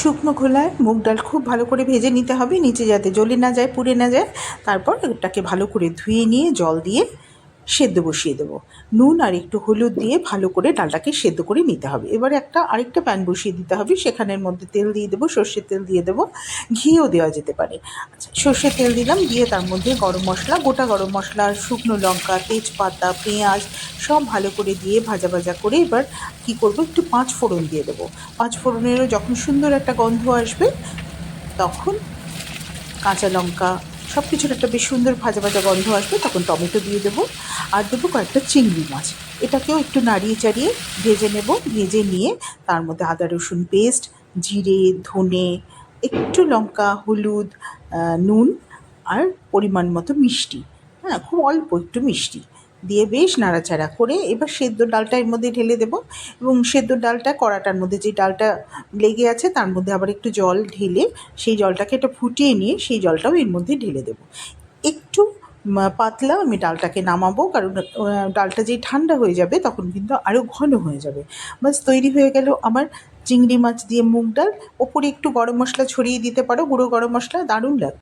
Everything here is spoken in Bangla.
শুকনো খোলায় মুগ ডাল খুব ভালো করে ভেজে নিতে হবে। নিচে যাতে জ্বলে না যায়, পুড়ে না যায়। তারপর ওটাকে ভালো করে ধুয়ে নিয়ে জল দিয়ে সেদ্ধ বসিয়ে দেবো। নুন আর একটু হলুদ দিয়ে ভালো করে ডালটাকে সেদ্ধ করে নিতে হবে। এবার একটা আরেকটা প্যান বসিয়ে দিতে হবে। সেখানের মধ্যে তেল দিয়ে দেবো, সর্ষের তেল দিয়ে দেবো। ঘিও দেওয়া যেতে পারে। আচ্ছা সর্ষের তেল দিলাম, দিয়ে তার মধ্যে গরম মশলা, গোটা গরম মশলা, শুকনো লঙ্কা, তেজপাতা, পেঁয়াজ সব ভালো করে দিয়ে ভাজা ভাজা করে এবার কী করব, একটু পাঁচ ফোড়ন দিয়ে দেবো। পাঁচ ফোড়নেরও যখন সুন্দর একটা গন্ধ আসবে, তখন কাঁচা লঙ্কা সব কিছুর একটা বেশ সুন্দর ভাজা ভাজা গন্ধ আসবে, তখন টমেটো দিয়ে দেবো। আর দেবো কয়েকটা চিংড়ি মাছ। এটাকেও একটু নাড়িয়ে চাড়িয়ে ভেজে নেব, ভেজে নিয়ে তার মধ্যে আদা, রসুন পেস্ট, জিরে, ধনে, একটু লঙ্কা, হলুদ নুন আর পরিমাণ মতো মিষ্টি। হ্যাঁ খুব অল্প একটু মিষ্টি। দিয়ে বেশ নাড়াচাড়া করে এবার সেদ্ধ ডালটা এর মধ্যে ঢেলে দেবো এবং সেদ্ধ ডালটা কড়াটার মধ্যে যে ডালটা লেগে আছে তার মধ্যে আবার একটু জল ঢেলে সেই জলটাকে একটু ফুটিয়ে নিয়ে সেই জলটাও এর মধ্যে ঢেলে দেবো। একটু পাতলা আমি ডালটাকে নামাবো কারণ ডালটা যেই ঠান্ডা হয়ে যাবে তখন কিন্তু আরও ঘন হয়ে যাবে। বাস তৈরি হয়ে গেল আমার চিংড়ি মাছ দিয়ে মুগ ডাল। ওপরে একটু গরম মশলা ছড়িয়ে দিতে পারো, গুঁড়ো গরম মশলা, দারুণ লাগে